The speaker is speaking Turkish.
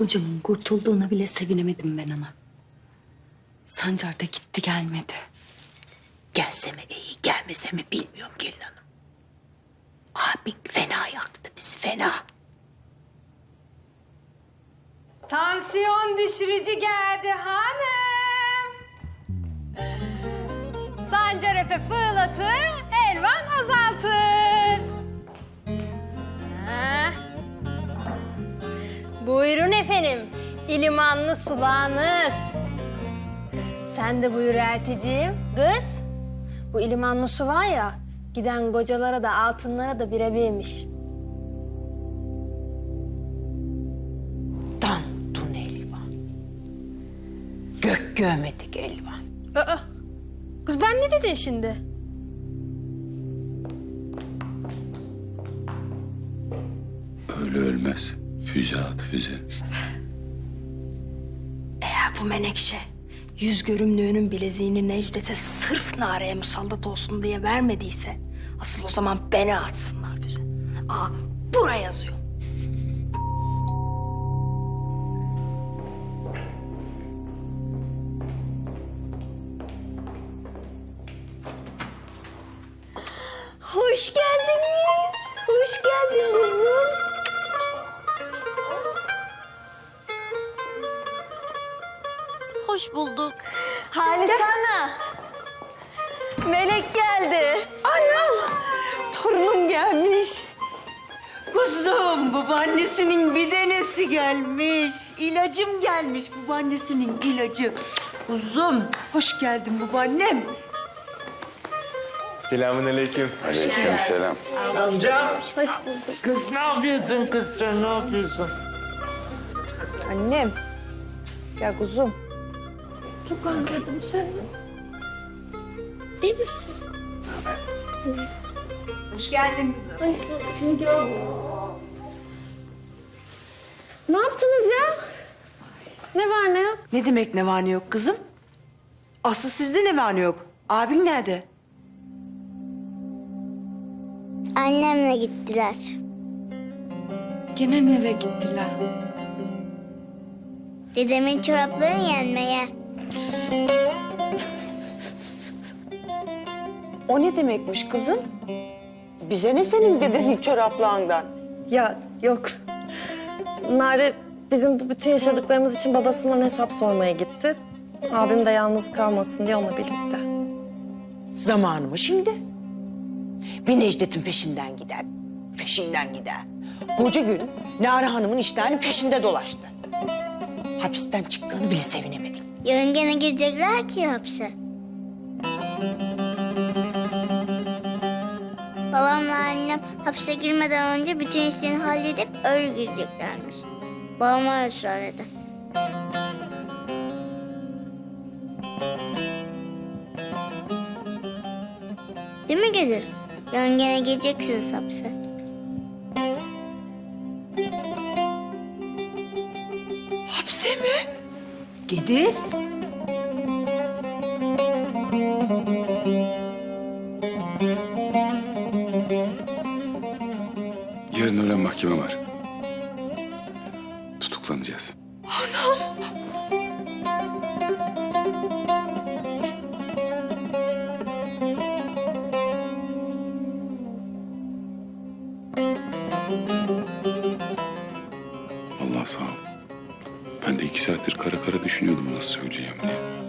kocamın kurtulduğuna bile sevinemedim ben ana. Sancar da gitti gelmedi. Gelse mi iyi, gelmese mi bilmiyorum gelin hanım. Abin fena yaktı bizi, fena. Tansiyon düşürücü geldi hanım. Sancar Efe fırlatır, ilimanlı sulağınız. Sen de buyur Elticim. Kız, bu ilimanlı su var ya, giden kocalara da altınlara da birebirmiş. Dan dun elvan. Gök gömedik elvan. Aa, kız ben ne dedin şimdi? Öyle ölmez. Füze at füze. Bu menekşe yüz görümlüğünün bileziğini Necdet'e sırf Nare'ye musallat olsun diye vermediyse... ...asıl o zaman beni atsınlar füze. Aa, buraya yazıyor. Hoş geldiniz. Hoş geldin Hoş bulduk. Halis ana. Melek geldi. Anam, torunum gelmiş. Kuzum, babaannesinin bir denesi gelmiş. İlacım gelmiş, babaannesinin ilacı. Kuzum, hoş geldin babaannem. Selamünaleyküm. Aleyküm selam. Amcam. Kız ne yapıyorsun kız sen ne yapıyorsun? Annem, ya kuzum. Ne yaptınız ya? Ne var ne yok? Ne demek ne var ne yok kızım? Aslı sizde ne var ne yok? Abin nerede? Annemle gittiler. Gene nereye gittiler? Dedemin çoraplarını yenmeye. O ne demekmiş kızım? Bize ne senin dedenin çoraplarından? Ya yok. Nare bizim bu bütün yaşadıklarımız için babasından hesap sormaya gitti. Abim de yalnız kalmasın diye onunla birlikte. Zamanı mı şimdi? Bir Necdet'in peşinden gider, peşinden gider. Koca gün Nare Hanım'ın işlerinin peşinde dolaştı. Hapisten çıktığını bile sevinemedim. Yarın gene girecekler ki hapse. Babamla annem hapse girmeden önce bütün işlerini halledip öyle gireceklermiş. Babam öyle söyledi. Değil mi Gediz? Yarın gene gireceksiniz hapse. Hapse mi? Gediz. Yarın öğlen mahkeme var. Tutuklanacağız. Allah sağ ol. Ben de iki saattir kara kara düşünüyordum nasıl söyleyeceğim diye.